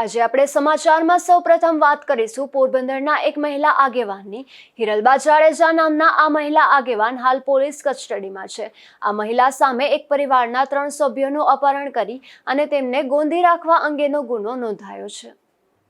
આજે આપણે સમાચારમાં સૌપ્રથમ વાત કરીશું. પોરબંદરના એક મહિલા આગેવાનની. હિરલબા જાડેજા નામના આ મહિલા આગેવાન હાલ પોલીસ કસ્ટડીમાં છે. આ મહિલા સામે એક પરિવારના ત્રણ સભ્યોનું અપહરણ કરી અને તેમને ગોંધી રાખવા અંગેનો ગુનો નોંધાયો છે.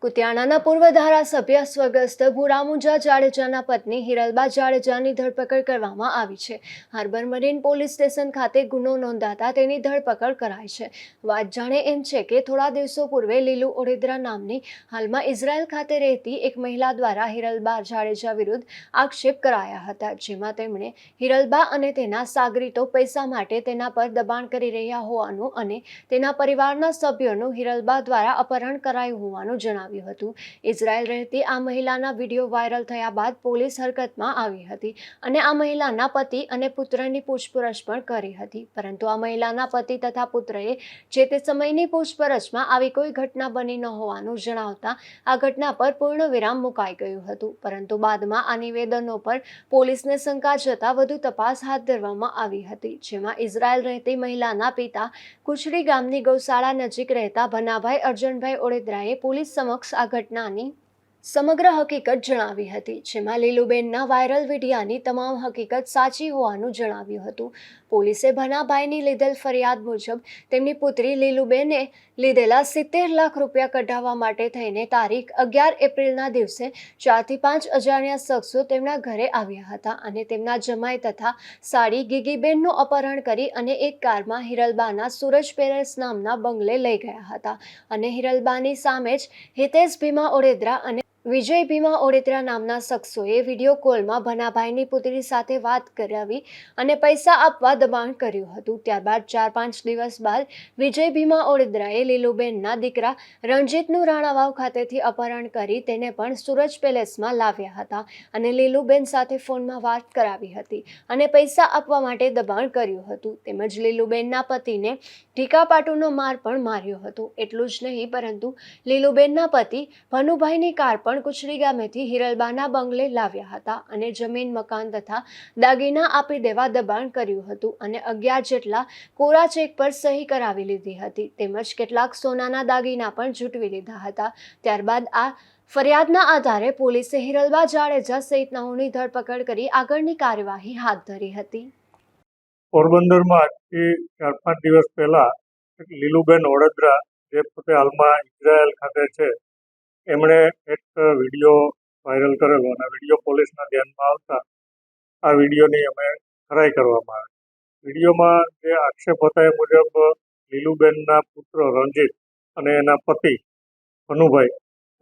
કુતિયાણાના પૂર્વ ધારાસભ્ય સ્વર્ગસ્થ ભૂરામુંજા જાડેજાના પત્ની હિરલબા જાડેજાની ધરપકડ કરવામાં આવી છે. હાર્બર મરીન પોલીસ સ્ટેશન ખાતે ગુનો નોંધાતા તેની ધરપકડ કરાઈ છે. વાત જાણે એમ છે કે થોડા દિવસો પૂર્વે લીલુ ઓડેદરા નામની હાલમાં ઇઝરાયલ ખાતે રહેતી એક મહિલા દ્વારા હિરલબા જાડેજા વિરુદ્ધ આક્ષેપ કરાયા હતા, જેમાં તેમણે હિરલબા અને તેના સાગરીતો પૈસા માટે તેના પર દબાણ કરી રહ્યા હોવાનું અને તેના પરિવારના સભ્યોનું હિરલબા દ્વારા અપહરણ કરાયું હોવાનું જણાવ્યું. હતું. ઇઝરાયલ રહેતી આ મહિલાના વીડિયો વાયરલ થયા બાદ પોલીસ હરકતમાં આવી હતી અને આ મહિલાના પતિ અને પુત્રની પૂછપરછ પણ કરી હતી. પરંતુ આ મહિલાના પતિ તથા પુત્રએ જે તે સમયની પૂછપરછમાં આવી કોઈ ઘટના બની ન હોવાનું જણાવતા આ ઘટના પર પૂર્ણ વિરામ મુકાઈ ગયું હતું. પરંતુ બાદમાં આ નિવેદનો પર પોલીસને શંકા જતા વધુ તપાસ હાથ ધરવામાં આવી હતી, જેમાં ઇઝરાયલ રહેતી મહિલાના પિતા કુચડી ગામની ગૌશાળા નજીક રહેતા ભનાભાઈ અર્જનભાઈ ઓડેદરાએ પોલીસ સમક્ષ આ ઘટનાની સમગ્ર હકીકત જણાવી હતી. જેમાં લીલુબેનના વાયરલ વિડિયાની તમામ હકીકત સાચી હોવાનું જણાવ્યું હતું. પોલીસે ભનાભાઈની લીધેલ ફરિયાદ મુજબ તેમની પુત્રી લીલુબેને લીધેલા સિત્તેર લાખ રૂપિયા કઢાવવા માટે થઈને તારીખ અગિયાર એપ્રિલના દિવસે ચારથી પાંચ અજાણ્યા શખ્સો તેમના ઘરે આવ્યા હતા અને તેમના જમાઈ તથા સાડી ગીગીબેનનું અપહરણ કરી અને એક કારમાં હિરલબાના સૂરજ પેરેસ નામના બંગલે લઈ ગયા હતા. અને હિરલબાની સામે જ હિતેશ ભીમા ઓડેદરા અને વિજય ભીમા ઓડેદરા નામના શખ્સોએ વીડિયો કોલમાં ભનાભાઈની પુત્રી સાથે વાત કરાવી અને પૈસા આપવા દબાણ કર્યું હતું. ત્યારબાદ ચાર પાંચ દિવસ બાદ વિજય ભીમા ઓડેદરાએ લીલુબેનના દીકરા રણજીતનું રાણાવાવ ખાતેથી અપહરણ કરી તેને પણ સુરજ પેલેસમાં લાવ્યા હતા અને લીલુબેન સાથે ફોનમાં વાત કરાવી હતી અને પૈસા આપવા માટે દબાણ કર્યું હતું. તેમજ લીલુબેનના પતિને ઢીકાપાટુનો માર પણ માર્યો હતો. એટલું જ નહીં, પરંતુ લીલુબેનના પતિ ભનુભાઈની કાર પણ કુચડી ગામેથી હિરલબાના બંગલે લાવ્યા હતા અને જમીન, મકાન તથા દાગીના આપી દેવા દબાણ કર્યું હતું અને અગિયાર જેટલા કોરા ચેક પર સહી કરાવી લીધી હતી. તેમજ કેટલાક સોનાના દાગીના પણ જૂટવી લીધા હતા. ત્યારબાદ આ ફરિયાદના આધારે પોલીસે હિરલબા જાડેજા સહિતનાઓની ધરપકડ કરી આગળની કાર્યવાહી હાથ ધરી હતી. પોરબંદરમાં આજથી ચાર પાંચ દિવસ પહેલા લીલુબેન વડોદરા, જે પોતે હાલમાં ઇઝરાયલ ખાતે છે એમણે એક વીડિયો વાયરલ કરેલો અને વીડિયો પોલીસના ધ્યાનમાં આવતા આ વિડીયોની અમે ખરાઈ કરવામાં આવી. વિડીયોમાં જે આક્ષેપ હતા એ મુજબ લીલુબેનના પુત્ર રણજીત અને એના પતિ હનુભાઈ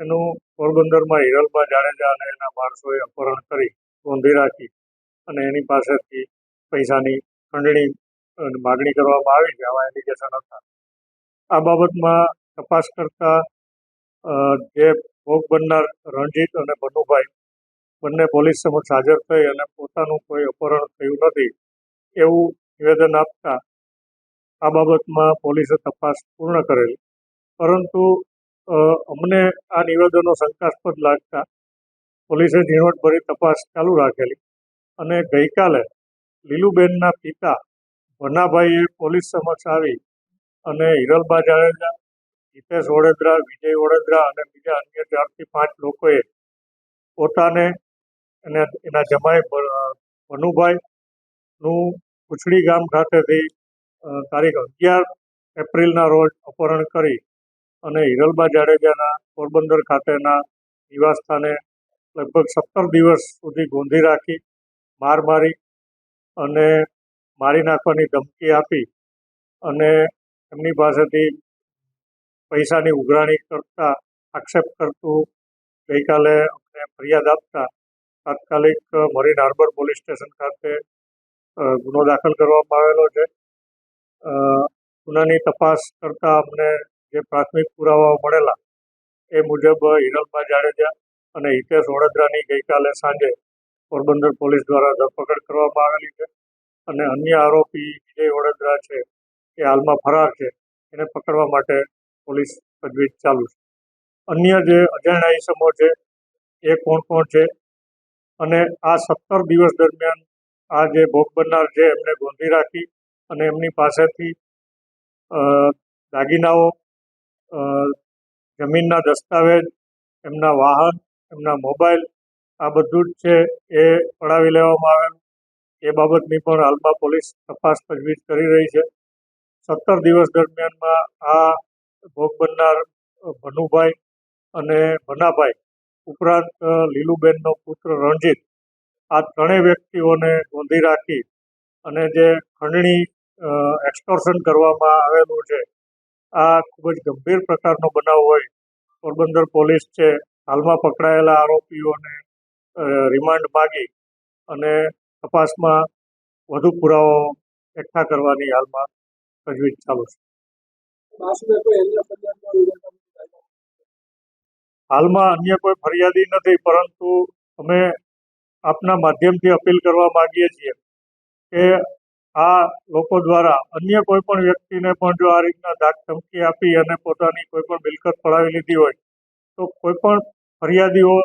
એનું પોરબંદરમાં હિરલબા જાડેજા અને એના માણસોએ અપહરણ કરી, ગોંધી રાખી અને એની પાસેથી પૈસાની ખંડણી માગણી કરવામાં આવી છે આવા એલિગેશન હતા. આ બાબતમાં તપાસ કરતા જે ભોગ બનનાર રણજીત અને બનુભાઈ બંને પોલીસ સમક્ષ હાજર થઈ અને પોતાનું કોઈ અપહરણ થયું નથી એવું નિવેદન આપતા આ બાબતમાં પોલીસે તપાસ પૂર્ણ કરેલી. પરંતુ અમને આ નિવેદનો શંકાસ્પદ લાગતા પોલીસે ઝીણવટભરી તપાસ ચાલુ રાખેલી અને ગઈકાલે લીલુબેનના પિતા ભનાભાઈએ પોલીસ સમક્ષ આવી અને હિરલબા જાડેજા હિતેશ વડોદરા, વિજય વડોદરા અને બીજા અન્ય ચારથી પાંચ લોકોએ પોતાને અને એના જમાઈ ભનુભાઈનું કુચડી ગામ ખાતેથી તારીખ અગિયાર એપ્રિલના રોજ અપહરણ કરી અને હિરલબા જાડેજાના પોરબંદર ખાતેના નિવાસસ્થાને લગભગ સત્તર દિવસ સુધી ગોંધી રાખી, માર મારી અને મારી નાખવાની ધમકી આપી અને એમની પાસેથી પૈસાની ઉઘરાણી કરતા, આક્ષેપ કરતું, ગઈકાલે અમને ફરિયાદ આપતા, તાત્કાલિક મરીન હાર્બર પોલીસ સ્ટેશન ખાતે ગુનો દાખલ કરવામાં આવેલો છે. ગુનાની તપાસ કરતા અમને જે પ્રાથમિક પુરાવાઓ મળેલા, એ મુજબ હિરલભાઈ જાડેજા અને હિતેશ વડોદરાની ગઈકાલે સાંજે પોરબંદર પોલીસ દ્વારા ધરપકડ કરવામાં આવેલી છે. અને અન્ય આરોપી વિજય વડોદરા છે, એ હાલમાં ફરાર છે. એને પકડવા માટે પોલીસ તજવીજ ચાલુ છે. અન્ય જે અજાણ્યા ઇસમો છે, એ કોણ કોણ છે? અને આ સત્તર દિવસ દરમિયાન આ જે ભોગ બનનાર છે, એમને ગોંધી રાખી અને એમની પાસેથી દાગીનાઓ જમીનના દસ્તાવેજ, એમના વાહન, એમના મોબાઈલ, આ બધું જ છે એ પડાવી લેવામાં આવેલું. એ બાબતની પણ હાલમાં પોલીસ તપાસ તજવીજ કરી રહી છે. સત્તર દિવસ દરમિયાનમાં આ ભોગ બનનાર ભનુભાઈ અને ભનાભાઈ ઉપરાંત લીલુબેનનો પુત્ર રણજીત. આ ત્રણેય વ્યક્તિઓને ગોંધી રાખી અને જે ખંડણી એક્સટોર્શન કરવામાં આવેલું છે, આ ખૂબ જ ગંભીર પ્રકારનો બનાવ હોય. પોરબંદર પોલીસ છે, હાલમાં પકડાયેલા આરોપીઓને રિમાન્ડ માગી અને તપાસમાં વધુ પુરાવાઓ એકઠા કરવાની હાલમાં તજવીજ ચાલુ છે પાસમાં કોઈ અન્ય ફરિયાદનો વિરોધ હાલમાં અન્ય કોઈ ફરિયાદી નથી, પરંતુ અમે આપના માધ્યમથી અપીલ કરવા માંગીએ છીએ કે આ લોકો દ્વારા અન્ય કોઈ પણ વ્યક્તિને પણ જો આ રીતના ધાક ધમકી આપી અને પોતાની કોઈ પણ મિલકત પડાવી લીધી હોય, તો કોઈ પણ ફરિયાદીઓ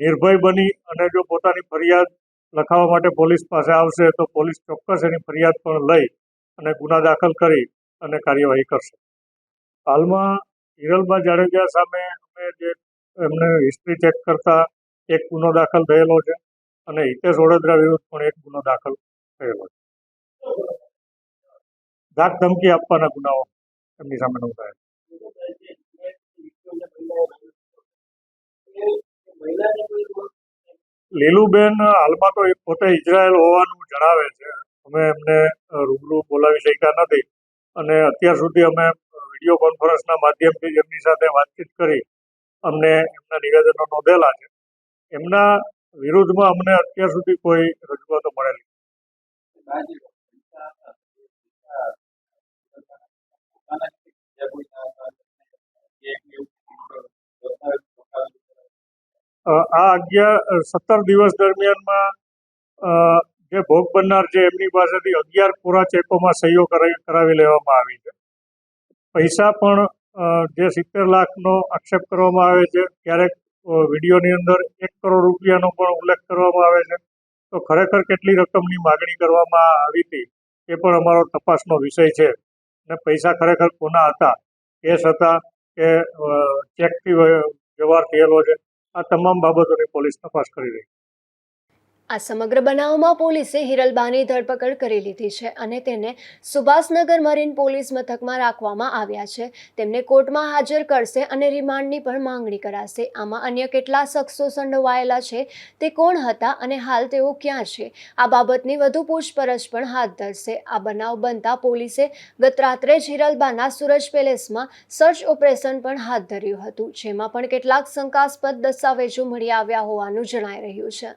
નિર્ભય બની અને જો પોતાની ફરિયાદ લખાવવા માટે પોલીસ પાસે આવશે, તો પોલીસ ચોક્કસ એની ફરિયાદ પણ લઈ અને ગુના દાખલ કરી અને કાર્યવાહી કરશે. હાલમાં હિરલબા જાડેજા સામે અમે જે એમને હિસ્ટ્રી ચેક કરતા, એક ગુનો દાખલ થયેલો છે અને હિતેશ વડોદરા વિરુદ્ધ પણ એક ગુનો દાખલ થયેલો છે. ધાક ધમકી આપવાના ગુનાઓ એમની સામે નોંધાયેલા લીલુબેન હાલમાં તો પોતે ઇઝરાયલ હોવાનું જણાવે છે. અમે એમને રૂબરૂ બોલાવી શક્યા નથી. અને અત્યાર સુધી અમે વીડિયો કોન્ફરન્સના માધ્યમથી એમની સાથે વાતચીત કરી અમને એમના નિવેદનો નોંધેલા છે. એમના વિરુદ્ધમાં અમને અત્યાર સુધી કોઈ રજૂઆતો મળેલી આ અગિયાર, સત્તર દિવસ દરમિયાનમાં જે ભોગ બનનાર છે એમની પાસેથી અગિયાર પૂરા ચેકોમાં સહીઓ કરાવી લેવામાં આવી છે. પૈસા પણ જે સિત્તેર લાખનો આક્ષેપ કરવામાં આવે છે, ક્યારેક વિડીયોની અંદર એક કરોડ રૂપિયાનો પણ ઉલ્લેખ કરવામાં આવે છે. તો ખરેખર કેટલી રકમની માગણી કરવામાં આવી હતી, એ પણ અમારો તપાસનો વિષય છે. અને પૈસા ખરેખર કોના હતા? એ હતા કે ચેકથી વ્યવહાર થયેલો છે. આ તમામ બાબતોની પોલીસ તપાસ કરી રહી છે. આ સમગ્ર બનાવમાં પોલીસે હિરલબાની ધરપકડ કરી લીધી છે અને તેને સુભાષનગર મરીન પોલીસ મથકમાં રાખવામાં આવ્યા છે. તેમને કોર્ટમાં હાજર કરશે અને રિમાન્ડની પણ માંગણી કરાશે. આમાં અન્ય કેટલા શખ્સો સંડોવાયેલા છે તે કોણ હતા અને હાલ તેઓ ક્યાં છે? આ બાબતની વધુ પૂછપરછ પણ હાથ ધરશે. આ બનાવ બનતા પોલીસે ગત રાત્રે જ હિરલબાના સુરજ પેલેસમાં સર્ચ ઓપરેશન પણ હાથ ધર્યું હતું, જેમાં પણ કેટલાક શંકાસ્પદ દસ્તાવેજો મળી આવ્યા હોવાનું જણાઈ રહ્યું છે.